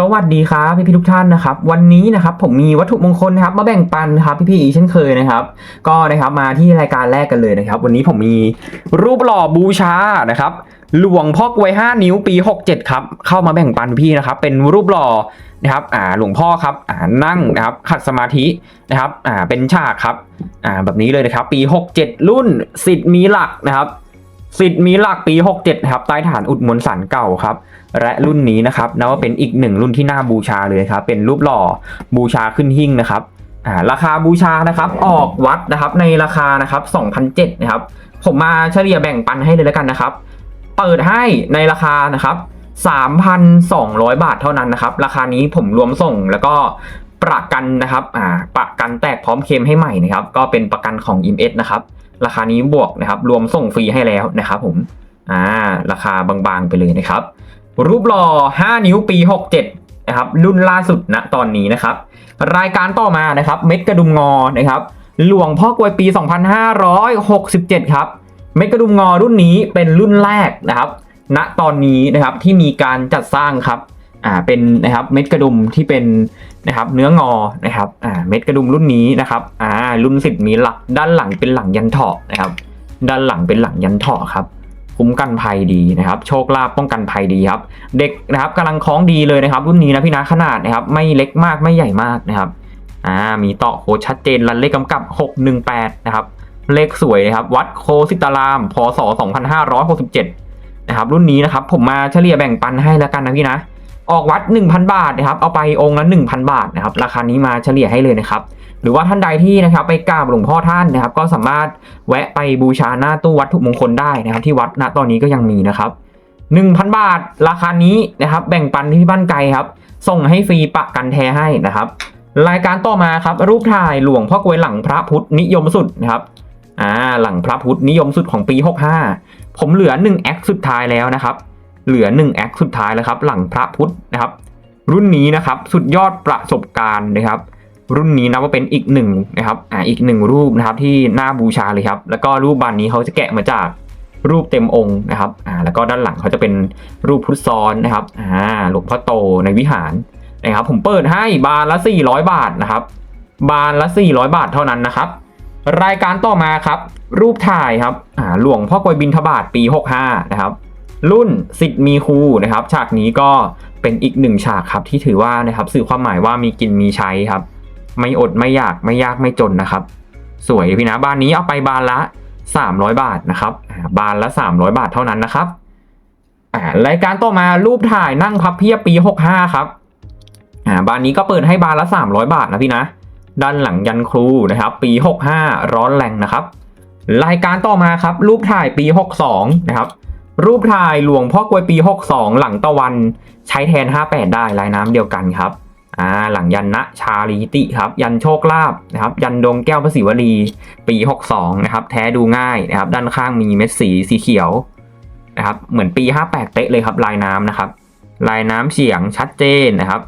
สวัสดีครับพี่พี่ๆทุกท่านนะครับ วันนี้นะครับผมมีวัตถุมงคลนะครับมาแบ่งปันนะครับพี่พี่ๆอีกเช่นเคยนะครับ ก็นะครับมาที่รายการแรกกันเลยนะครับ วันนี้ผมมีรูปหล่อบูชานะครับ หลวงพ่อกวย5นิ้วปี 67 ครับ เข้ามาแบ่งปันพี่นะครับ เป็นรูปหล่อนะครับอ่าหลวงพ่อครับอ่านั่งนะครับขัดสมาธินะครับอ่าเป็นฉากครับอ่าแบบนี้เลยนะครับ ปี 67 รุ่นสิทธิ์มีหลักนะครับสิทธิ์มีหลักปี 67นะครับใต้ฐานอุดมนสันเก่าครับ และรุ่นนี้นะครับนับว่าเป็นอีกหนึ่งรุ่นที่น่าบูชาเลยครับเป็นรูปหล่อบูชาขึ้นหิ้งนะครับราคาบูชานะครับออกวัดนะครับในราคานะครับ2,007นะครับผมมาเฉลี่ยแบ่งปันให้เลยแล้วกันนะครับ เปิดให้ในราคานะครับ3,200 บาทเท่านั้นนะครับ ราคานี้ผมรวมส่งแล้วก็ประกันนะครับอ่าประกันแตกพร้อมเคมให้ใหม่นะครับ ก็เป็นประกันของ i m เนะครับ ราคานี้บวกนะครับ รวมส่งฟรีให้แล้วนะครับผมอ่าราคาบางๆไปเลยนะครับ รูปหล่อ 5 นิ้วปี 67 นะครับ รุ่นล่าสุดณตอนนี้นะครับ รายการต่อมานะครับ เม็ดกระดุมงอนะครับ หลวงพ่อกวยปี 2567 ครับ เม็ดกระดุมงอรุ่นนี้เป็นรุ่นแรกนะครับ ณตอนนี้นะครับที่มีการจัดสร้างครับอ่าเป็นนะครับเม็ดกระดุมที่เป็นนะครับเนื้องอนะครับอ่าเม็ดกระดุมรุ่นนี้นะครับอ่ารุ่นสิบมีหลักด้านหลังเป็นหลังยันเถาะนะครับ ด้านหลังเป็นหลังยันเถาะครับ คุ้มกันภัยดีนะครับโชคลาภป้องกันภัยดีครับ เด็กนะครับกำลังคล้องดีเลยนะครับ รุ่นนี้นะพี่นะขนาดนะครับไม่เล็กมากไม่ใหญ่มากนะครับอ่ามีต่อโคดชัดเจนรันเลขกำกับ 618 นะครับ เลขสวยนะครับ วัดโคสิตาราม พศ 2567 นะครับ รุ่นนี้นะครับ ผมมาเฉลี่ยแบ่งปันให้แล้วกันนะพี่นะ ออกวัด 1,000 บาทนะครับเอาไปองค์ละ1,000 บาทนะครับราคานี้มาเฉลี่ยให้เลยนะครับหรือว่าท่านใดที่นะครับไปกราบหลวงพ่อท่านนะครับ ก็สามารถแวะไปบูชาหน้าตู้วัตถุมงคลได้นะครับ ที่วัดณตอนนี้ก็ยังมีนะครับ1,000 บาทราคานี้นะครับ แบ่งปันที่บ้านไกลครับ ส่งให้ฟรีปะกันแท้ให้นะครับ รายการต่อมาครับ รูปถ่ายหลวงพ่อกวยหลังพระพุทธนิยมสุดนะครับอ่าหลังพระพุทธนิยมสุดของปี 65 ผมเหลือ1แอคสุดท้ายแล้วนะครับ เหลือ1แอคสุดท้ายแล้วครับหลังพระพุทธนะครับ รุ่นนี้นะครับสุดยอดประสบการณ์นะครับ รุ่นนี้นะว่าเป็นอีกหนึ่งนะครับอ่าอีกหนึ่งรูปนะครับที่น่าบูชาเลยครับ แล้วก็รูปบานนี้เขาจะแกะมาจากรูปเต็มองค์นะครับอ่าแล้วก็ด้านหลังเขาจะเป็นรูปพุทธซ้อนนะครับอ่าหลวงพ่อโตในวิหารนะครับ ผมเปิดให้บานละ 400 บาทนะครับ บานละ 400 บาทเท่านั้นนะครับ รายการต่อมาครับ รูปถ่ายครับอ่าหลวงพ่อกวยบินทบาทปี 65 นะครับ รุ่นสิทธิ์มีครูนะครับ ฉากนี้ก็เป็นอีกหนึ่งฉากครับที่ถือว่านะครับสื่อความหมายว่ามีกินมีใช้ครับ ไม่อดไม่อยากไม่ยากไม่จนนะครับ สวยพี่นะบ้านนี้เอาไปบานละ 300 บาทนะครับบานละ 300 บาทเท่านั้นนะครับรายการต่อมารูปถ่ายนั่งพับเพียบปี 65 ครับบานนี้ก็เปิดให้บานละ 300 บาทนะพี่นะด้านหลังยันครูนะครับ ปี 65 ร้อนแรงนะครับ รายการต่อมาครับ รูปถ่ายปี 62 นะครับ รูปถ่ายหลวงพ่อกลวยปี 62 หลังตะวันใช้แทน 58 ได้ลายน้ำเดียวกันครับอ่าหลังยันนะชาลีติครับ ยันโชคลาภนะครับ ยันดวงแก้วพระศิวลี ปี 62 นะครับ แท้ดูง่ายนะครับ ด้านข้างมีเม็ดสีสีเขียวนะครับ เหมือนปี 58เป๊ะเลยครับ ลายน้ำนะครับ ลายน้ำเฉียงชัดเจนนะครับ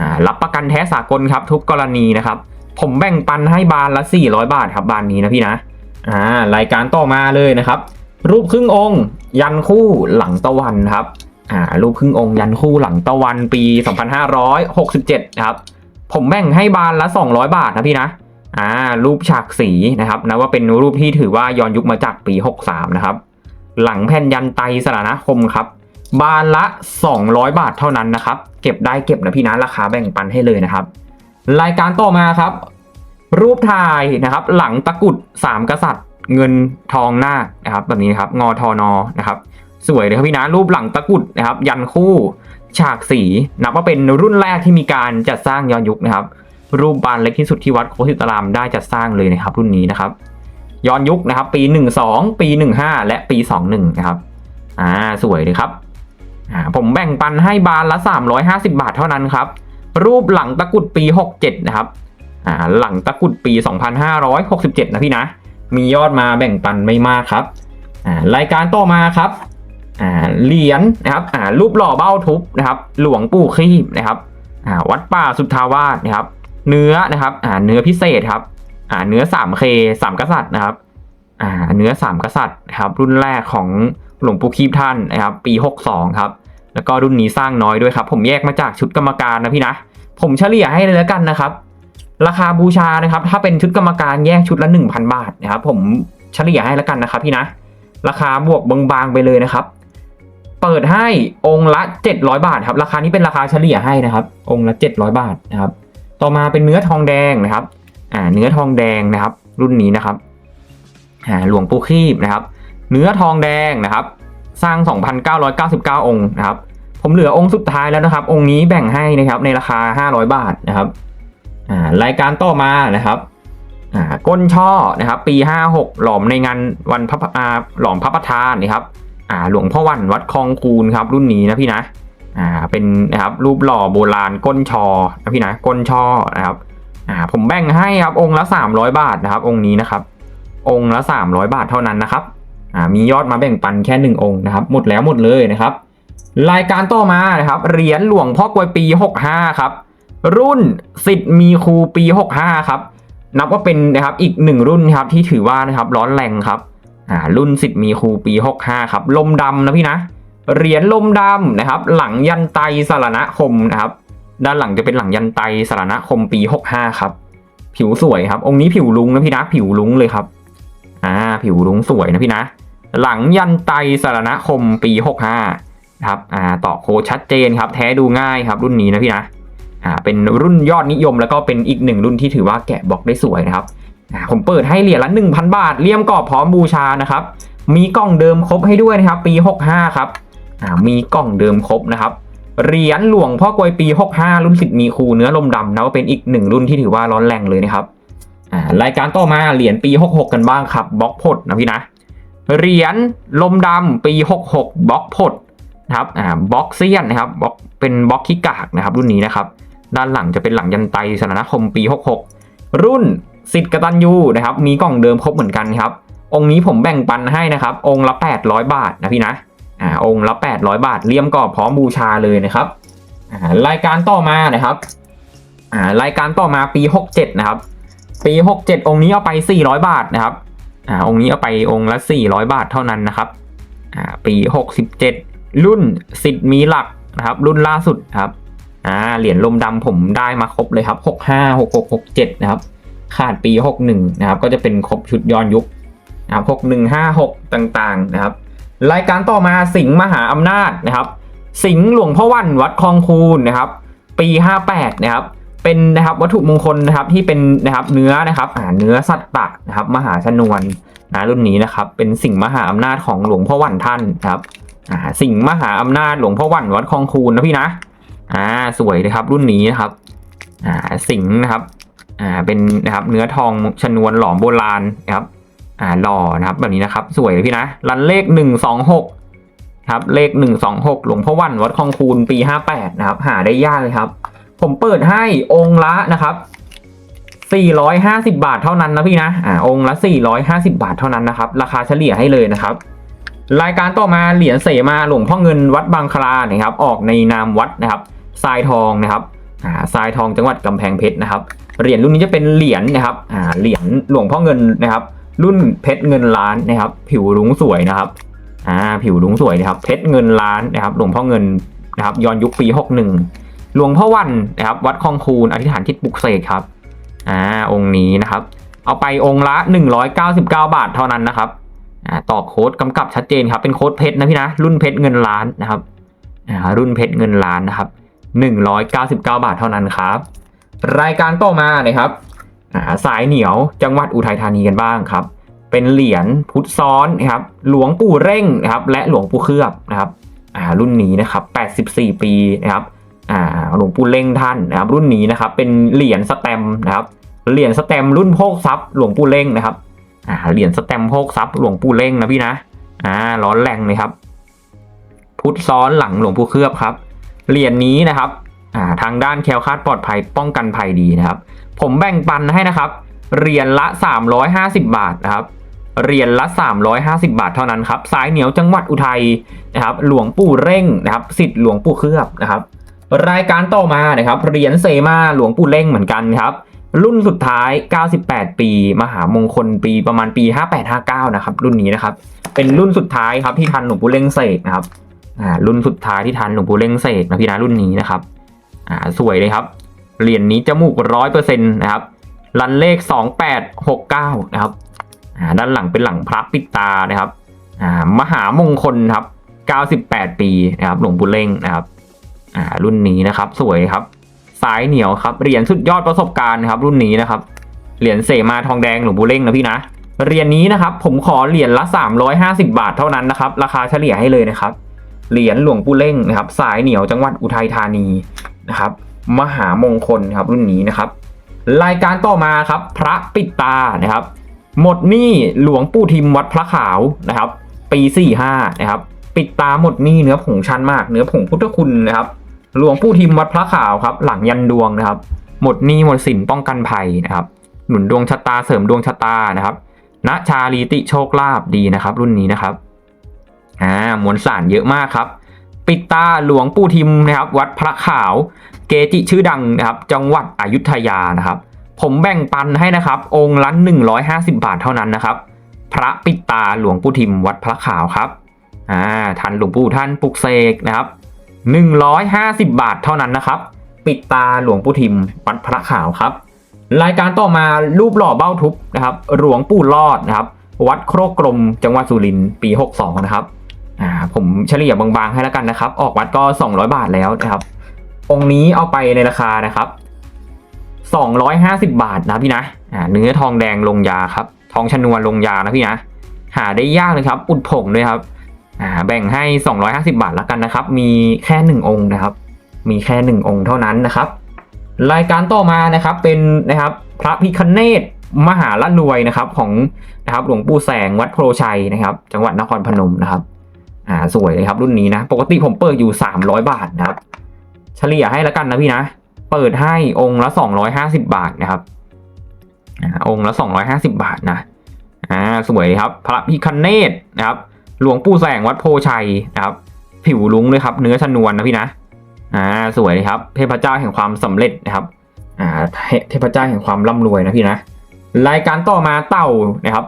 อ่ารับประกันแท้สากลครับ ทุกกรณีนะครับ ผมแบ่งปันให้บานละ 400 บาทครับบานนี้นะพี่นะอ่ารายการต่อมาเลยนะครับ รูปครึ่งองค์ ยันคู่หลังตะวันครับอ่ารูปครึ่งองค์ยันคู่หลังตะวันปี 2567นะครับผมแบ่งให้บานละ 200 บาทนะพี่นะอ่ารูปฉากสีนะครับนะว่าเป็นรูปที่ถือว่าย้อนยุคมาจากปี 63นะครับหลังแผ่นยันไตสรสรณคมครับ บานละ 200 บาทเท่านั้นนะครับ เก็บได้เก็บนะพี่นะราคาแบ่งปันให้เลยนะครับ รายการต่อมาครับ รูปถ่ายนะครับ หลังตะกุดสามกษัตริย์ เงินทองหน้านะครับแบบนี้นครับงอทอนอนะครับสวยเลยครับพี่นะรูปหลังตะกุดนะครับ ยันคู่ฉากสีนับว่าเป็นรุ่นแรกที่มีการจัดสร้างย้อนยุคนะครับ รูปบานเล็กที่สุดที่วัดโคสิตารามได้จัดสร้างเลยนะครับ รุ่นนี้นะครับ ย้อนยุคนะครับ ปี 12 ปี 15 และปี 21 นะครับอ่าสวยเลยครับอ่าผมแบ่งปันให้บานละ 350 บาทเท่านั้นครับ รูปหลังตะกุดปี 67 นะครับอ่าหลังตะกุดปี 2567 นะพี่นะ มียอดมาแบ่งปันไม่มากครับรายการต่อมาครับเหรียญนะครับรูปหล่อเบ้าทุบนะครับ หลวงปู่คีบนะครับวัดป่าสุทธาวาสนะครับ เนื้อนะครับเนื้อพิเศษครับเนื้อ 3K สามกษัตริย์นะครับเนื้อสามกษัตริย์นะครับรุ่นแรกของหลวงปู่คีบท่านนะครับ ปี 62 ครับ แล้วก็รุ่นนี้สร้างน้อยด้วยครับ ผมแยกมาจากชุดกรรมการนะพี่นะ ผมเฉลี่ยให้เลยแล้วกันนะครับ ราคาบูชานะครับ ถ้าเป็นชุดกรรมการแยกชุดละ 1,000 บาทนะครับผมเฉลี่ยให้แล้วกันนะครับพี่นะ ราคาบวกบางๆไปเลยนะครับ เปิดให้องค์ละ 700 บาทครับ ราคานี้เป็นราคาเฉลี่ยให้นะครับ องค์ละ 700 บาทนะครับ ต่อมาเป็นเนื้อทองแดงนะครับ อ่า เนื้อทองแดงนะครับ รุ่นนี้นะครับ อ่า หลวงปู่คีบนะครับ เนื้อทองแดงนะครับ สร้าง 2,999 องค์นะครับ ผมเหลือองค์สุดท้ายแล้วนะครับ องค์นี้แบ่งให้นะครับในราคา 500 บาทนะครับ รายการต่อมานะครับก้นช่อนะครับ ปี 56 หลอมในงานวันพระอ่าหลอมพระประธานนะครับหลวงพ่อวันวัดคลองคูนครับ รุ่นนี้นะพี่นะเป็นนะครับรูปหล่อโบราณก้นชอนะพี่นะก้นช่อนะครับผมแบ่งให้ครับองค์ละ 300 บาทนะครับ องค์นี้นะครับ องค์ละ 300 บาทเท่านั้นนะครับมียอดมาแบ่งปันแค่หนึ่งองค์นะครับ หมดแล้วหมดเลยนะครับ รายการต่อมานะครับเหรียญหลวงพ่อกวยปี 65 ครับ รุ่นสิทธิ์มีครูปี 65 ครับ นับว่าเป็นนะครับอีกหนึ่งรุ่นครับที่ถือว่านะครับร้อนแรงครับอ่ารุ่นสิทธิ์มีครูปี 65 ครับ ลมดำนะพี่นะ เหรียญลมดำนะครับ หลังยันไตสารณคมนะครับ ด้านหลังจะเป็นหลังยันไตสารณคมปี 65 ครับ ผิวสวยครับ องค์นี้ผิวลุงนะพี่นะ ผิวลุงเลยครับอ่าผิวลุงสวยนะพี่นะ หลังยันไตสารณคมปี 65 นะครับอ่าต่อโคชัดเจนครับ แท้ดูง่ายครับ รุ่นนี้นะพี่นะ อ่าเป็นรุ่นยอดนิยมแล้วก็เป็นอีกหนึ่งรุ่นที่ถือว่าแกะบล็อกได้สวยนะครับผมเปิดให้เหรียญละ 1,000 บาทเลี่ยมกรอบพร้อมบูชานะครับ มีกล่องเดิมครบให้ด้วยนะครับ ปี 65 ครับมีกล่องเดิมครบนะครับเหรียญหลวงพ่อกวยปี 65 รุ่นสิทธิ์มีครูเนื้อลมดำนะว่าเป็นอีกหนึ่งรุ่นที่ถือว่าร้อนแรงเลยนะครับรายการต่อมาเหรียญปี 66 กันบ้างครับบล็อกพดนะพี่นะเหรียญลมดำปี 66บล็อกพดนะครับบล็อกเซียนนะครับบล็อกเป็นบล็อกขี้กากนะครับรุ่นนี้นะครับ ด้านหลังจะเป็นหลังยันไตสนานคมปี 66 รุ่นสิทธิ์กตัญญูนะครับ มีกล่องเดิมครบเหมือนกันครับ องค์นี้ผมแบ่งปันให้นะครับ องค์ละ 800 บาทนะพี่นะ อ่า องค์ละ 800 บาท เลี่ยมกรอบพร้อมบูชาเลยนะครับ อ่า รายการต่อมานะครับ อ่า รายการต่อมาปี 67 นะครับ ปี 67 องค์นี้เอาไป 400 บาทนะครับ อ่า องค์นี้เอาไปองค์ละ 400 บาทเท่านั้นนะครับ อ่า ปี 67 รุ่นสิทธิ์มีหลักนะครับ รุ่นล่าสุดครับ อ่าเหรียญลมดำผมได้มาครบเลยครับ 65 66 67 นะครับ ขาดปี 61 นะครับ ก็จะเป็นครบชุดย้อนยุคนะครับ6156 ต่างๆ นะครับ รายการต่อมาสิงห์มหาอำนาจนะครับ สิงห์หลวงพ่อวันวัดคลองคูนนะครับ ปี 58 นะครับ เป็นนะครับวัตถุมงคลนะครับที่เป็นนะครับเนื้อนะครับอ่าเนื้อสัตว์ปะนะครับ มหาชนวนนะรุ่นนี้นะครับ เป็นสิ่งมหาอำนาจของหลวงพ่อวันท่านนะครับอ่าสิ่งมหาอำนาจหลวงพ่อวันวัดคลองคูนนะพี่นะ อ่าสวยเลยครับรุ่นนี้นะครับอ่าสิงนะครับอ่าเป็นนะครับเนื้อทองชนวนหลอมโบราณนะครับอ่าหล่อนะครับแบบนี้นะครับ สวยเลยพี่นะรันเลขหนึ่งสองหกครับเลขหนึ่งสองหกหลวงพ่อวันวัดคลองคูนปีห้าแปดนะครับ หาได้ยากเลยครับ ผมเปิดให้องค์ละนะครับ450 บาทเท่านั้นนะพี่นะ อ่า องค์ละ 450 บาทเท่านั้นนะครับ ราคาเฉลี่ยให้เลยนะครับ รายการต่อมาเหรียญเสมาหลวงพ่อเงินวัดบางคลานะครับ ออกในนามวัดนะครับ ทรายทองนะครับทรายทองจังหวัดกำแพงเพชรนะครับเหรียญรุ่นนี้จะเป็นเหรียญนะครับเหรียญหลวงพ่อเงินนะครับ รุ่นเพชรเงินล้านนะครับ ผิวรุ้งสวยนะครับผิวรุ้งสวยนะครับ เพชรเงินล้านนะครับ หลวงพ่อเงินนะครับ ย้อนยุคปี61หลวงพ่อวันนะครับ วัดคลองคูนอธิษฐานทิศปลุกเสกครับอ่าองค์นี้นะครับ เอาไปองค์ละ 199 บาทเท่านั้นนะครับอ่าต่อโค้ดกำกับชัดเจนครับ เป็นโค้ดเพชรนะพี่นะ รุ่นเพชรเงินล้านนะครับอ่ารุ่นเพชรเงินล้านนะครับ 199 บาทเท่านั้นครับ รายการต่อมานะครับาสายเหนียวจังหวัดอุทัยธานีกันบ้างครับ เป็นเหรียญพุทธซ้อนนะครับหลวงปู่เร่งนะครับและหลวงปู่เคลือบนะครับรุ่นนี้นะครับ 84 ปีนะครับหลวงปู่เล่งท่านนะครับรุ่นนี้นะครับเป็นเหรียญสแตมนะครับเหรียญสแตมรุ่นโพกทรัพย์หลวงปู่เล่งนะครับเหรียญสแตมโพกทรัพย์หลวงปู่เล่งนะพี่นะร้อนแรงเลยครับ พุทธซ้อนหลังหลวงปู่เคลือบครับ เหรียญนี้นะครับาทางด้านแคลคาดปลอดภัยป้องกันภัยดีนะครับ ผมแบ่งปันให้นะครับเหรียญละ 350 บาทนะครับเหรียญละ 350 บาทเท่านั้นครับสายเหนียวจังหวัดอุทัยนะครับ หลวงปู่เร่งนะครับสิทธิ์หลวงปู่เคลือบนะครับ รายการต่อมานะครับเหรียญเซมาหลวงปู่เร่งเหมือนกันครับ รุ่นสุดท้าย 98 ปี มหามงคลปีประมาณปี 5859 นะครับ รุ่นนี้นะครับ เป็นรุ่นสุดท้ายครับที่ทันหลวงปู่เร่งเสกนะครับ อ่ารุ่นสุดท้ายที่ทันหลวงปู่เล่งเสกนะพี่นะรุ่นนี้นะครับอ่าสวยเลยครับเหรียญนี้จมูกร้อยเปอร์เซ็นต์นะครับรันเลขสองแปดหกเก้านะครับอ่าด้านหลังเป็นหลังพระปิดตานะครับอ่ามหามงคลครับเก้าสิบแปดปีนะครับหลวงปู่เล่งนะครับอ่ารุ่นนี้นะครับ สวยครับสายเหนียวครับเหรียญสุดยอดประสบการณ์นะครับรุ่นนี้นะครับเหรียญเสมาทองแดงหลวงปู่เล่งนะพี่นะเหรียญนี้นะครับผมขอเหรียญละ 350 บาทเท่านั้นนะครับ ราคาเฉลี่ยให้เลยนะครับ เหรียญหลวงปู่เล่งนะครับ สายเหนียวจังหวัดอุทัยธานีนะครับ มหามงคลครับรุ่นนี้นะครับ รายการต่อมาครับ พระปิดตานะครับ หมดหนี้หลวงปู่ทิมวัดพระขาวนะครับ ปี45นะครับ ปิดตาหมดหนี้เนื้อผงชันมาก เนื้อผงพุทธคุณนะครับ หลวงปู่ทิมวัดพระขาวครับ หลังยันดวงนะครับ หมดหนี้หมดสินป้องกันภัยนะครับ หนุนดวงชะตาเสริมดวงชะตานะครับณชาลีติโชคลาภดีนะครับ รุ่นนี้นะครับ อ่ามวลสารเยอะมากครับ ปิดตาหลวงปู่ทิมนะครับ วัดพระขาว เกจิชื่อดังนะครับ จังหวัดอยุธยานะครับ ผมแบ่งปันให้นะครับ องค์ละ150 บาทเท่านั้นนะครับ พระปิดตาหลวงปู่ทิม วัดพระขาวครับอ่าท่านหลวงปู่ท่านปลุกเสกนะครับ 150 บาทเท่านั้นนะครับ ปิดตาหลวงปู่ทิม วัดพระขาวครับ รายการต่อมารูปหล่อเบ้าทุบนะครับ หลวงปู่รอดนะครับ วัดโครกกลมจังหวัดสุรินทร์ปี 62 นะครับ อ่าผมเฉลี่ยบางๆให้แล้วกันนะครับ ออกวัดก็ 200 บาทแล้วนะครับ องค์นี้เอาไปในราคานะครับ 250 บาทนะพี่นะอ่าเนื้อทองแดงลงยาครับ ทองชนวนลงยานะพี่นะ หาได้ยากเลยครับ อุดผงด้วยครับอ่าแบ่งให้ 250 บาทแล้วกันนะครับ มีแค่หนึ่งองค์นะครับ มีแค่หนึ่งองค์เท่านั้นนะครับ รายการต่อมานะครับเป็นนะครับพระพิคเนตมหาละรวยนะครับของนะครับหลวงปู่แสงวัดโพชัยนะครับ จังหวัดนครพนมนะครับ อ่าสวยเลยครับรุ่นนี้นะ ปกติผมเปิดอยู่ 300 บาทนะครับ เฉลี่ยให้แล้วกันนะพี่นะ เปิดให้องค์ละ 250 บาทนะครับอ่าองค์ละ 250 บาทนะอ่าสวยครับ พระพิคเนตนะครับ หลวงปู่แสงวัดโพชัยนะครับ ผิวลุ้งเลยครับ เนื้อชนวนนะพี่นะอ่าสวยเลยครับ เทพเจ้าแห่งความสำเร็จนะครับอ่าเทเทพเจ้าแห่งความร่ำรวยนะพี่นะรายการต่อมาเต่านะครับ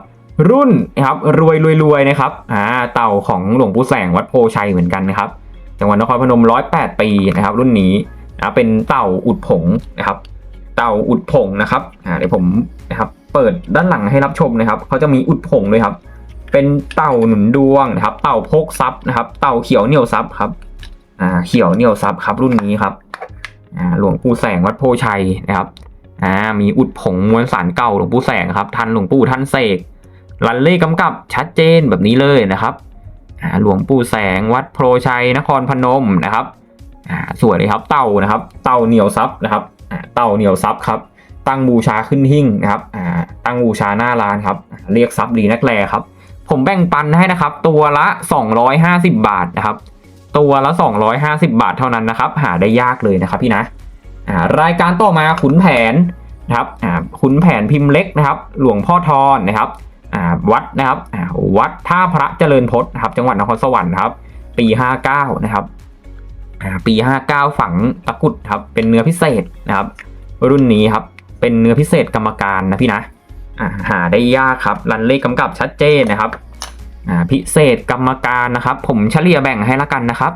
รุ่นนะครับรวยรวยรวยนะครับอ่าเต่าของหลวงปู่แสงวัดโพชัยเหมือนกันนะครับจังหวัดนครพนมร้อยแปดปีนะครับรุ่นนี้นะเป็นเต่าอุดผงนะครับ เต่าอุดผงนะครับอ่าเดี๋ยวผมนะครับเปิดด้านหลังให้รับชมนะครับเขาจะมีอุดผงด้วยครับ เป็นเต่าหนุนดวงนะครับ เต่าพกทรัพย์นะครับ เต่าเขียวเหนียวทรัพย์ครับอ่าเขียวเหนียวซับครับรุ่นนี้ครับอ่าหลวงปู่แสงวัดโพชัยนะครับอ่ามีอุดผงมวลสารเก่าหลวงปู่แสงครับท่านหลวงปู่ท่านเสก รันเลขกำกับชัดเจนแบบนี้เลยนะครับหลวงปู่แสงวัดโพชัยนครพนมนะครับอ่าสวยเลยครับเต่านะครับ เต่าเหนียวซับนะครับเต่าเหนียวซับครับ ตั้งบูชาขึ้นหิ้งนะครับตั้งบูชาหน้าร้านครับ เรียกซับดีนักแลครับ ผมแบ่งปันให้นะครับ ตัวละ 250 บาทนะครับ ตัวละ 250 บาทเท่านั้นนะครับ หาได้ยากเลยนะครับพี่นะรายการต่อมาขุนแผนนะครับขุนแผนพิมพ์เล็กนะครับ หลวงพ่อทอนนะครับ วัดนะครับวัดท่าพระเจริญพจน์นะครับ จังหวัดนครสวรรค์ครับ ปี 59 นะครับอ่าปี 59 ฝังตะกุดครับ เป็นเนื้อพิเศษนะครับ รุ่นนี้ครับ เป็นเนื้อพิเศษกรรมการนะพี่นะหาได้ยากครับ รันเลขกำกับชัดเจนนะครับพิเศษกรรมการนะครับ ผมเฉลี่ยแบ่งให้ละกันนะครับ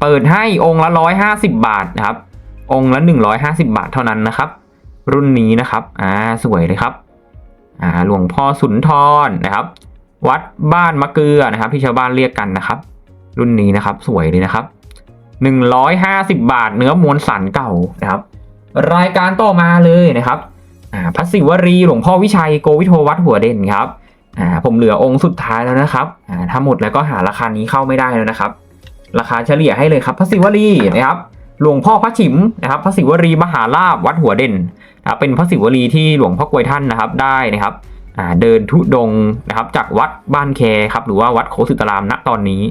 เปิดให้องค์ละร้อยห้าสิบบาทนะครับ องค์ละหนึ่งร้อยห้าสิบาทเท่านั้นนะครับ รุ่นนี้นะครับ อ่า สวยเลยครับ หลวงพ่อสุนทรนะครับ วัดบ้านมะเกลือนะครับ ที่ชาวบ้านเรียกกันนะครับ รุ่นนี้นะครับสวยเลยนะครับหนึ่งร้อยห้าสิบบาทเนื้อมวลสันเก่านะครับ รายการต่อมาเลยนะครับพระศิวรีหลวงพ่อวิชัยโกวิโทวัดหัวเด่นครับผมเหลือองค์สุดท้ายแล้วนะครับถ้าหมดแล้วก็หาราคานี้เข้าไม่ได้แล้วนะครับ ราคาเฉลี่ยให้เลยครับ พระศิวลีนะครับหลวงพ่อพระฉิมนะครับ พระศิวลีมหาลาภวัดหัวเด่น เป็นพระศิวลีที่หลวงพ่อกวยท่านนะครับได้นะครับเดินทุดงนะครับจากวัดบ้านแคครับหรือว่าวัดโคสิตรามณตอนนี้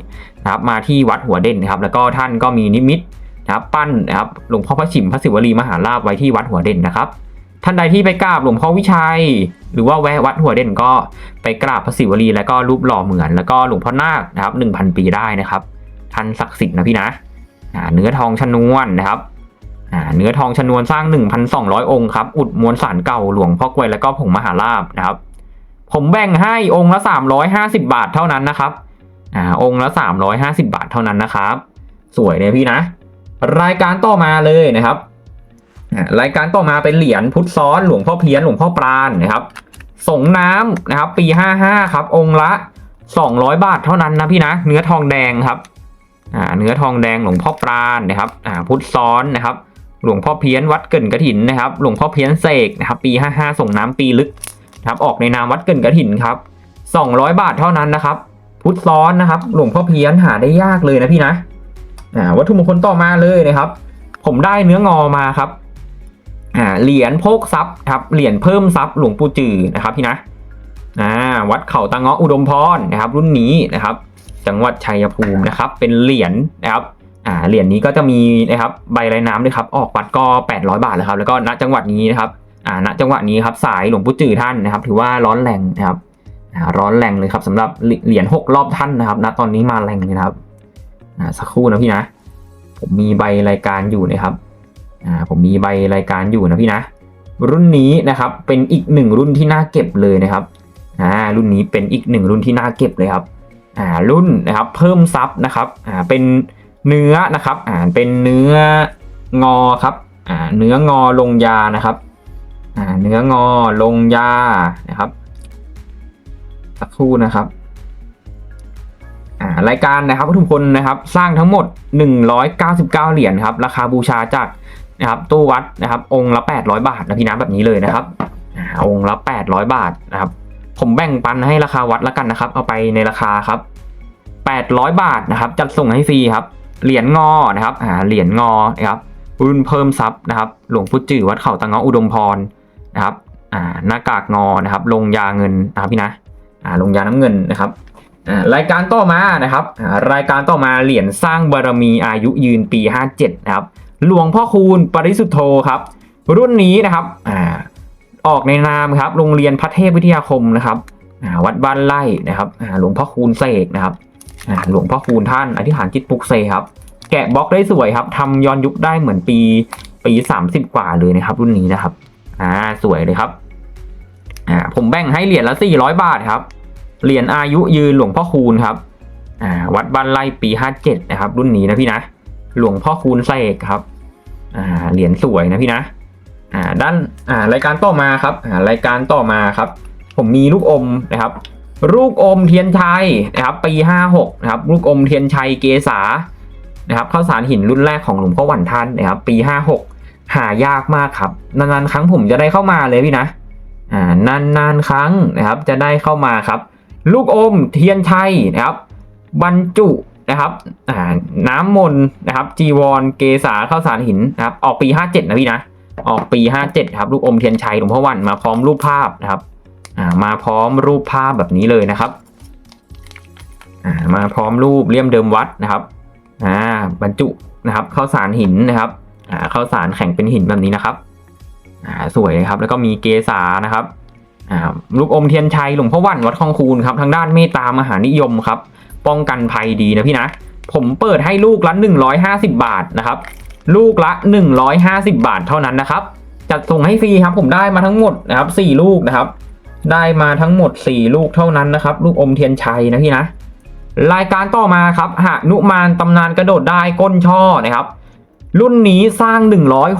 นะครับมาที่วัดหัวเด่นนะครับแล้วก็ท่านก็มีนิมิตนะครับปั้นนะครับหลวงพ่อพระฉิมพระศิวลีมหาลาภไว้ที่วัดหัวเด่นนะครับ ท่านใดที่ไปกราบหลวงพ่อวิชัย หรือว่าแวะวัดหัวเด่นก็ไปกราบพระศิวลีแล้วก็รูปหล่อเหมือน แล้วก็หลวงพ่อนาคนะครับหนึ่งพันปีได้นะครับท่านศักดิ์สิทธิ์นะพี่นะเนื้อทองชนวนนะครับ เนื้อทองชนวนสร้าง 1,200 องค์ครับ อุดมวลสารเก่าหลวงพ่อกวยแล้วก็ผงมหาลาภนะครับ ผมแบ่งให้องค์ละ 350 บาทเท่านั้นนะครับอ่าองค์ละ 350 บาทเท่านั้นนะครับ สวยเลยพี่นะ รายการต่อมาเลยนะครับรายการต่อมาเป็นเหรียญพุทธซ้อนหลวงพ่อเพี้ยนหลวงพ่อปราณนะครับ สงน้ำนะครับ ปี 55 ครับ องค์ละ 200 บาทเท่านั้นนะพี่นะ เนื้อทองแดงครับอ่าเนื้อทองแดงหลวงพ่อปราณนะครับอ่าพุทธซ้อนนะครับ หลวงพ่อเพี้ยนวัดเกินกระถินนะครับ หลวงพ่อเพี้ยนเสกนะครับ ปี 55 ส่งน้ำปีลึกนะครับ ออกในนามวัดเกินกระถินครับ 200 บาทเท่านั้นนะครับ พุทธซ้อนนะครับ หลวงพ่อเพี้ยนหาได้ยากเลยนะพี่นะวัตถุมงคลต่อมาเลยนะครับ ผมได้เนื้องอมาครับเหรียญโพกทรัพย์ครับ เหรียญเพิ่มทรัพย์หลวงปู่จือนะครับพี่นะวัดเขาตะเงาะอุดมพรนะครับ รุ่นนี้นะครับ จังหวัดชัยภูมินะครับ เป็นเหรียญนะครับ เหรียญนี้ก็จะมีนะครับใบไร้น้ำด้วยครับออกวัดก็ 800 บาทแล้วครับแล้วก็ณจังหวัดนี้นะครับอ่าณจังหวัดนี้ครับสายหลวงปู่จื่อท่านนะครับ ถือว่าร้อนแรงนะครับอ่าร้อนแรงเลยครับสำหรับเหรียญหกรอบท่านนะครับณตอนนี้มาแรงเลยนะครับอ่าสักครู่นะพี่นะ ผมมีใบรายการอยู่นะครับอ่าผมมีใบรายการอยู่นะพี่นะ รุ่นนี้นะครับเป็นอีกหนึ่งรุ่นที่น่าเก็บเลยนะครับอ่ารุ่นนี้เป็นอีกหนึ่งรุ่นที่น่าเก็บเลยครับอ่ารุ่นนะครับเพิ่มซับนะครับอ่าเป็น เนื้อนะครับอ่าเป็นเนื้องอครับอ่าเนื้องอลงยานะครับอ่าเนื้องอลงยานะครับสักครู่นะครับอ่ารายการนะครับวัตถุมงคลนะครับสร้างทั้งหมด 199 เหรียญครับราคาบูชาจากนะครับตู้วัดนะครับ องค์ละ 800 บาทนะพี่นะแบบนี้เลยนะครับอ่าองค์ละ 800 บาทนะครับ ผมแบ่งปันให้ราคาวัดแล้วกันนะครับ เอาไปในราคาครับ 800 บาทนะครับ จัดส่งให้ฟรีครับ เหรียญงอนะครับอ่าเหรียญงอนะครับรุ่นเพิ่มซับนะครับ หลวงพุทธจือวัดเขาตะเงาอุดมพรนะครับอ่าหน้ากากงอนะครับ ลงยาเงินนะครับพี่นะอ่าลงยาน้ำเงินนะครับอ่ารายการต่อมานะครับอ่ารายการต่อมาเหรียญสร้างบารมีอายุยืนปี 57นะครับหลวงพ่อคูณปริสุทธโธครับ รุ่นนี้นะครับอ่าออกในนามครับโรงเรียนพระเทพวิทยาคมนะครับอ่าวัดบ้านไร่นะครับอ่าหลวงพ่อคูณเสกนะครับ หลวงพ่อคูณท่านอธิษฐานจิตปลุกเสกครับ แกะบล็อกได้สวยครับทำย้อนยุคได้เหมือนปีปีสามสิบกว่าเลยนะครับ รุ่นนี้นะครับ อ่าสวยเลยครับ อ่าผมแบ่งให้เหรียญละสี่ร้อยบาทครับ เหรียญอายุยืนหลวงพ่อคูณครับ อ่า วัดบ้านไร่ปีห้าเจ็ดนะครับ รุ่นนี้นะพี่นะ หลวงพ่อคูณเสกครับ อ่า เหรียญสวยนะพี่นะ อ่า ด้าน อ่า รายการต่อมาครับ อ่า รายการต่อมาครับ ผมมีลูกอมนะครับ ลูกอมเทียนชัยนะครับปี 56นะครับลูกอมเทียนชัยเกษานะครับข้าวสารหินรุ่นแรกของหลวงพ่อหวันท่านนะครับปี 56 หายากมากครับนานๆครั้งผมจะได้เข้ามาเลยพี่นะอ่านานๆครั้งนะครับจะได้เข้ามาครับ ลูกอมเทียนชัยนะครับบรรจุนะครับอ่าน้ำมนนะครับจีวรเกษาข้าวสารหินนะครับออกปี 57 นะพี่นะออกปี 57ครับลูกอมเทียนชัยหลวงพ่อวันมาพร้อมรูปภาพนะครับ มาพร้อมรูปภาพแบบนี้เลยนะครับามาพร้อมรูปเลี่ยมเดิมวัดนะครับบรรจุนะครับข้าวสารหินนะครับข้าวสารแข็งเป็นหินแบบนี้นะครับสวยครับแล้วก็มีเกษานะครับลูกอมเทียนชัยหลวงพ่อวันวัดคลองคูนครับทางด้านเมตตามหานิยมครับ ป้องกันภัยดีนะพี่นะ ผมเปิดให้ลูกละ 150 บาทนะครับ ลูกละ 150 บาทเท่านั้นนะครับ จัดส่งให้ฟรีครับผมได้มาทั้งหมดนะครับ4ลูกนะครับ ได้มาทั้งหมด 4 ลูกเท่านั้นนะครับ ลูกอมเทียนชัยนะพี่นะ รายการต่อมาครับหนุมานตำนานกระโดดได้ก้นช่อนะครับ รุ่นนี้สร้าง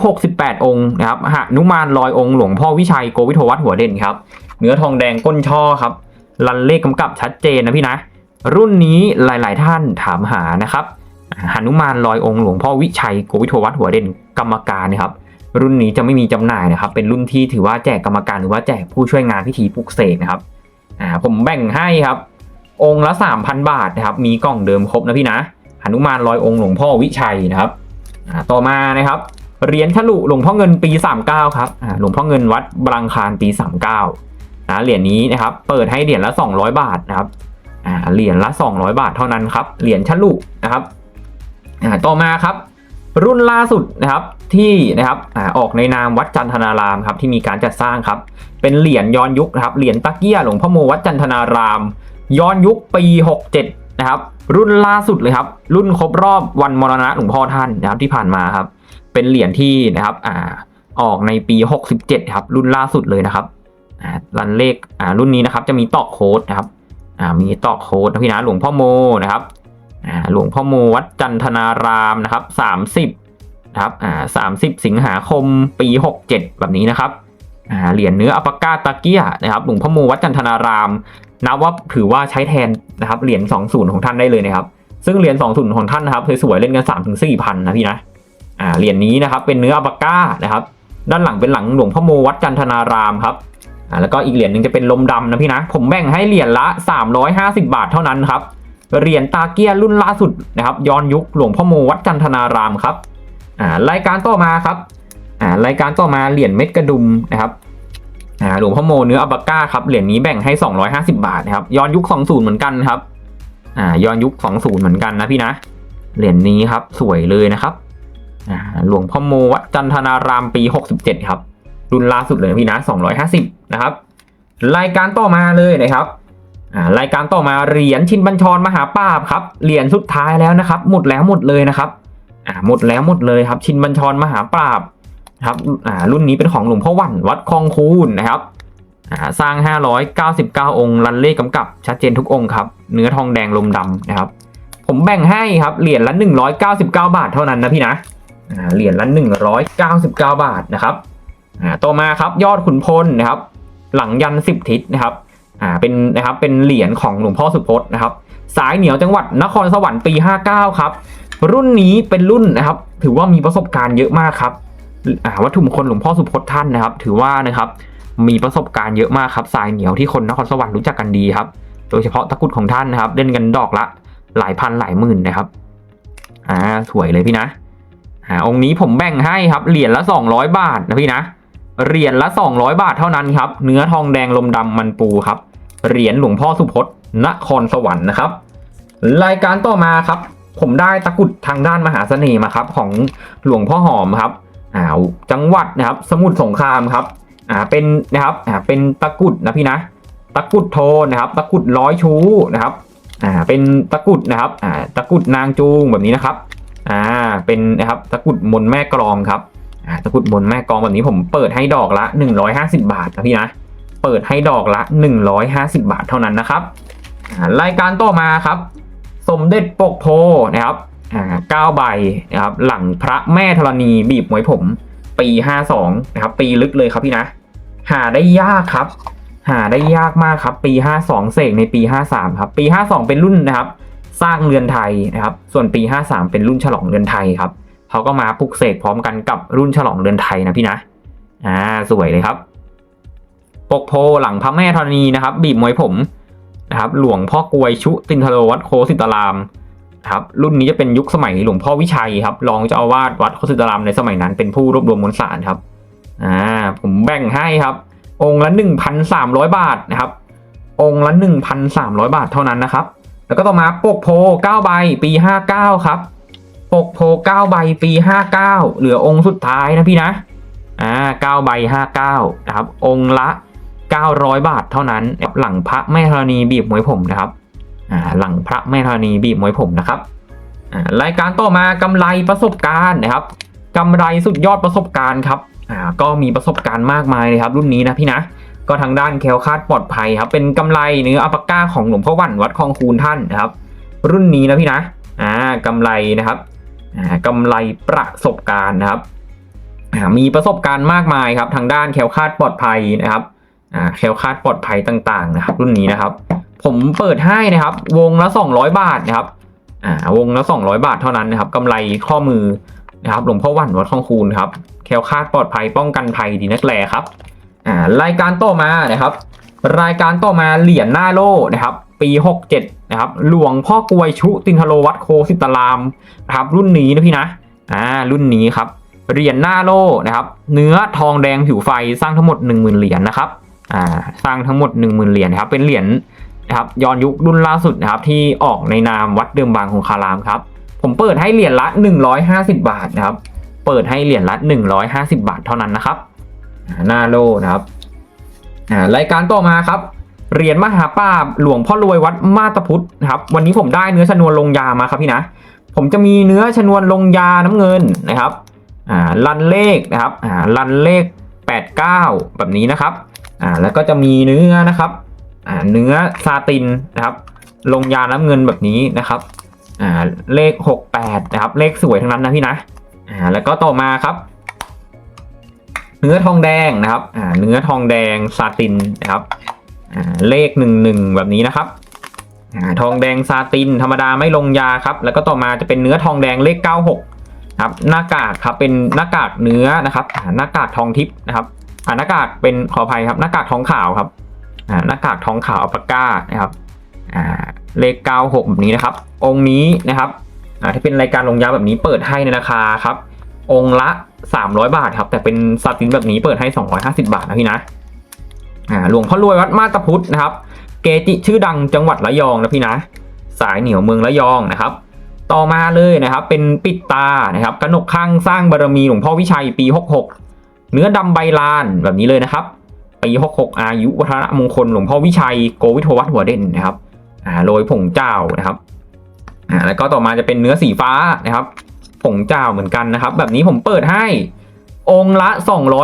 168 องค์นะครับหนุมานลอยองค์หลวงพ่อวิชัยโกวิโทวัฒหัวเด่นครับ เนื้อทองแดงก้นช่อครับรันเลขกำกับชัดเจนนะพี่นะ รุ่นนี้หลายๆท่านถามหานะครับหนุมานลอยองค์หลวงพ่อวิชัยโกวิโทวัฒหัวเด่นกรรมการนะครับ รุ่นนี้จะไม่มีจำหน่ายนะครับ เป็นรุ่นที่ถือว่าแจกกรรมการหรือว่าแจกผู้ช่วยงานพิธีปลุกเสกนะครับ อ่า ผมแบ่งให้ครับ องค์ละ 3,000 บาทนะครับ มีกล่องเดิมครบนะพี่นะหนุมานลอยองค์หลวงพ่อวิชัยนะครับ อ่า ต่อมานะครับ เหรียญฉลุหลวงพ่อเงินปี 39 ครับ อ่า หลวงพ่อเงินวัดบรังคารปี 39 นะ เหรียญนี้นะครับ เปิดให้เหรียญละ 200 บาทนะครับ อ่า เหรียญละ 200 บาทเท่านั้นครับ เหรียญฉลุนะครับ อ่า ต่อมาครับ รุ่นล่าสุดนะครับที่นะครับออกในนามวัดจันทนารามครับที่มีการจัดสร้างครับ เป็นเหรียญย้อนยุคนะครับเหรียญตะเกียหลวงพ่อโมวัดจันทนาราม ย้อนยุคปี 67 นะครับ รุ่นล่าสุดเลยครับ รุ่นครบรอบวันมรณะหลวงพ่อท่านนะครับที่ผ่านมาครับ เป็นเหรียญที่นะครับอ่าออกในปี 67 ครับ รุ่นล่าสุดเลยนะครับอ่ารันเลขอ่ารุ่นนี้นะครับจะมีต่อโค้ดนะครับอ่ามีต่อโค้ดนะพี่นะหลวงพ่อโมนะครับ หลวงพ่อโมวัดจันทนารามนะครับสามสิบนะครับอ่าสามสิบสิงหาคมปีหกเจ็ดแบบนี้นะครับอ่าเหรียญเนื้ออัปกาตะเกียนะครับหลวงพ่อโมวัดจันทนารามนับว่าถือว่าใช้แทนนะครับเหรียญสองศูนย์ของท่านได้เลยนะครับซึ่งเหรียญสองศูนย์ของท่านนะครับสวยๆเล่นกันสามถึงสี่พันนะพี่นะอ่าเหรียญนี้นะครับเป็นเนื้ออัปกานะครับ ด้านหลังเป็นหลังหลวงพ่อโมวัดจันทนารามครับอ่าแล้วก็อีกเหรียญหนึ่งจะเป็นลมดำนะพี่นะผมแบ่งให้เหรียญละ 350 บาทเท่านั้นครับ เหรียญตาเกียรุ่นล่าสุดนะครับย้อนยุคหลวงพ่อโมวัดจันทนารามครับอ่ารายการต่อมาครับอ่ารายการต่อมาเหรียญเม็ดกระดุมนะครับอ่าหลวงพ่อโมเนื้ออัปปะก้าครับเหรียญนี้แบ่งให้ 250 บาทนะครับย้อนยุค 20 เหมือนกันครับอ่าย้อนยุค 20 เหมือนกันนะพี่นะเหรียญนี้ครับสวยเลยนะครับอ่าหลวงพ่อโมวัดจันทนารามปี 67 ครับรุ่นล่าสุดเลยนะพี่นะ 250 นะครับ รายการต่อมาเลยนะครับ รายการต่อมาเหรียญชินบัญชรมหาปราบครับเหรียญสุดท้ายแล้วนะครับ หมดแล้วหมดเลยนะครับอ่าหมดแล้วหมดเลยครับ ชินบัญชรมหาปราบครับอ่ารุ่นนี้เป็นของหลวงพ่อวันวัดคลองคูนนะครับอ่าสร้าง 599 องค์รันเลขกำกับชัดเจนทุกองค์ครับเนื้อทองแดงลมดำนะครับ ผมแบ่งให้ครับเหรียญละ 199 บาทเท่านั้นนะพี่นะอ่าเหรียญละ 199 บาทนะครับอ่าต่อมาครับยอดขุนพลนะครับ หลังยันสิบทิศนะครับ อ่าเป็นนะครับเป็นเหรียญของหลวงพ่อสุพจน์นะครับ สายเหนียวจังหวัดนครสวรรค์ปี 59 ครับ รุ่นนี้เป็นรุ่นนะครับ ถือว่ามีประสบการณ์เยอะมากครับอ่าวัตถุมงคลหลวงพ่อสุพจน์ท่านนะครับ ถือว่านะครับมีประสบการณ์เยอะมากครับสายเหนียวที่คนนครสวรรค์รู้จักกันดีครับ โดยเฉพาะตะกุดของท่านนะครับ เล่นกันดอกละ หลายพันหลายหมื่นนะครับอ่าสวยเลยพี่นะอ่าองค์นี้ผมแบ่งให้ครับเหรียญละ 200 บาทนะพี่นะ เหรียญละ 200 บาทเท่านั้นครับ เนื้อทองแดงลมดำมันปูครับ เหรียญหลวงพ่อสุพจน์นครสวรรค์นะครับ รายการต่อมาครับ ผมได้ตะกุดทางด้านมหาเสน่ห์มาครับ ของหลวงพ่อหอมครับอ่าจังหวัดนะครับ สมุทรสงครามครับอ่าเป็นนะครับอ่าเป็นตะกุดนะพี่นะ ตะกุดโทนะครับ ตะกุดร้อยชูนะครับอ่าเป็นตะกุดนะครับอ่าตะกุดนางจูงแบบนี้นะครับอ่าเป็นนะครับตะกุดมนแม่กลองครับ อ่าตะกรุดบนแม่กองแบบนี้ผมเปิดให้ดอกละ 150 บาทนะพี่นะเปิดให้ดอกละ 150 บาทเท่านั้นนะครับอ่ารายการต่อมาครับ สมเด็จปกโพนะครับอ่า9ใบนะครับหลังพระแม่ธรณีบีบมวยผม ปี52นะครับปีลึกเลยครับพี่นะ หาได้ยากครับ หาได้ยากมากครับ ปี 52 เสกในปี 53ครับปี 52 เป็นรุ่นนะครับ สร้างเรือนไทยนะครับ ส่วนปี 53 เป็นรุ่นฉลองเรือนไทยครับ เขาก็มาปลุกเสกพร้อมกันกับรุ่นฉลองเรือนไทยนะพี่นะอ่าสวยเลยครับ ปกโพหลังพระแม่ธรณีนะครับ บีบมวยผมนะครับ หลวงพ่อกวยชุตินทโลวัดโคสิตารามนะครับรุ่นนี้จะเป็นยุคสมัยหลวงพ่อวิชัยครับรองเจ้าอาวาสวัดโคสิตารามในสมัยนั้นเป็นผู้รวบรวมมวลสารครับอ่าผมแบ่งให้ครับ องค์ละ 1,300 บาทนะครับ องค์ละ 1,300 บาทเท่านั้นนะครับ แล้วก็ต่อมาปกโพ9ใบปี 59 ครับ กโพ9ใบปี59เก้าเหลือองค์สุดท้ายนะพี่นะอ่า9ใบ59นะครับ องค์ละ900บาทเท่านั้นหลังพระแม่ธรณีบีบมวยผมนะครับอ่าหลังพระแม่ธรณีบีบมวยผมนะครับอ่ารายการต่อมากำไรประสบการณ์นะครับกำไรสุดยอดประสบการณ์ครับอ่าก็มีประสบการณ์มากมายเลยครับ รุ่นนี้นะพี่นะก็ทางด้านแคลคาดปลอดภัยครับ เป็นกำไรเนื้ออัปปะก้าของหลวงพ่อวันวัดคลองคูนท่านนะครับ รุ่นนี้นะพี่นะอ่ากำไรนะครับ กำไรประสบการณ์นะครับมีประสบการณ์มากมายครับ ทางด้านแคลคาดปลอดภัยนะครับแคลคาดปลอดภัยต่างๆนะครับ รุ่นนี้นะครับ ผมเปิดให้นะครับ วงละ 200 บาทนะครับวงละ 200 บาทเท่านั้นนะครับกำไรข้อมือนะครับหลวงพ่อวันวัดคลองคูนครับแคลคาดปลอดภัยป้องกันภัยดีนักแลครับรายการต่อมานะครับ รายการต่อมาเหรียญหน้าโล่นะครับ ปี67นะครับหลวงพ่อกวยชุตินทโลวัดโคสิตารามนะครับรุ่นนี้นะพี่นะอ่ารุ่นนี้ครับเหรียญหน้าโล่นะครับเนื้อทองแดงผิวไฟสร้างทั้งหมด 10,000 เหรียญนะครับอ่าสร้างทั้งหมด 10,000 เหรียญครับเป็นเหรียญนะครับย้อนยุครุ่นล่าสุดนะครับที่ออกในนามวัดเดิมบางของคารามครับผมเปิดให้เหรียญละ 150 บาทนะครับเปิดให้เหรียญละ 150 บาทเท่านั้นนะครับอ่าหน้าโล่นะครับอ่ารายการต่อมาครับ เหรียญมหาป้าหลวงพ่อรวยวัดมาตพุทธนะครับ วันนี้ผมได้เนื้อชนวนลงยามาครับพี่นะ ผมจะมีเนื้อชนวนลงยาน้ำเงินนะครับอ่ารันเลขนะครับอ่ารันเลข 89 แบบนี้นะครับอ่าแล้วก็จะมีเนื้อนะครับอ่าเนื้อซาตินนะครับลงยาน้ำเงินแบบนี้นะครับอ่าเลขหกแปดนะครับ เลขสวยทั้งนั้นนะพี่นะอ่าแล้วก็ต่อมาครับ เนื้อทองแดงนะครับอ่าเนื้อทองแดงซาตินนะครับ เลขหนึ่งหนึ่งแบบนี้นะครับอทองแดงซาตินธรรมดาไม่ลงยาครับ แล้วก็ต่อมาจะเป็นเนื้อทองแดงเลขเก้าหกครับหน้ากากครับเป็นหน้ากากเนื้อนะครับหน้ากากทองทิพย์นะครับหน้ากากเป็นขออภัยครับหน้ากากทองขาวครับหน้ากากทองขาวอัปปาก้านะครับเลขเก้าหกแบบนี้นะครับ องค์นี้นะครับถ้าเป็นรายการลงยาแบบนี้เปิดให้ในราคาครับ องค์ละ 300 บาทครับ แต่เป็นซาตินแบบนี้เปิดให้ 250 บาทนะพี่นะ อ่าหลวงพ่อรวยวัดมาตาพุทธนะครับ เกจิชื่อดังจังหวัดระยองนะพี่นะ สายเหนียวเมืองระยองนะครับ ต่อมาเลยนะครับ เป็นปิดตานะครับกนกข้างสร้างบารมีหลวงพ่อวิชัยปี 66 เนื้อดำใบลานแบบนี้เลยนะครับปี66 อายุวัฒนมงคลหลวงพ่อวิชัยโกวิทวัฒน์หัวเด่นนะครับอ่าโรยผงเจ้านะครับอ่าแล้วก็ต่อมาจะเป็นเนื้อสีฟ้านะครับ ผงเจ้าเหมือนกันนะครับ แบบนี้ผมเปิดให้ องค์ละ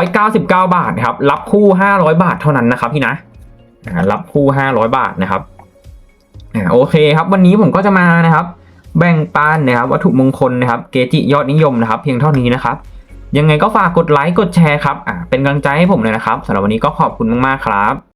299 บาทครับ รับคู่ 500 บาทเท่านั้นนะครับพี่นะรับคู่ 500 บาทนะครับโอเคครับ วันนี้ผมก็จะมานะครับ แบ่งปันนะครับ วัตถุมงคลนะครับ เกจิยอดนิยมนะครับ เพียงเท่านี้นะครับ ยังไงก็ฝากกดไลค์กดแชร์ครับเป็นกำลังใจให้ผมเลยนะครับสำหรับวันนี้ก็ขอบคุณมากๆครับ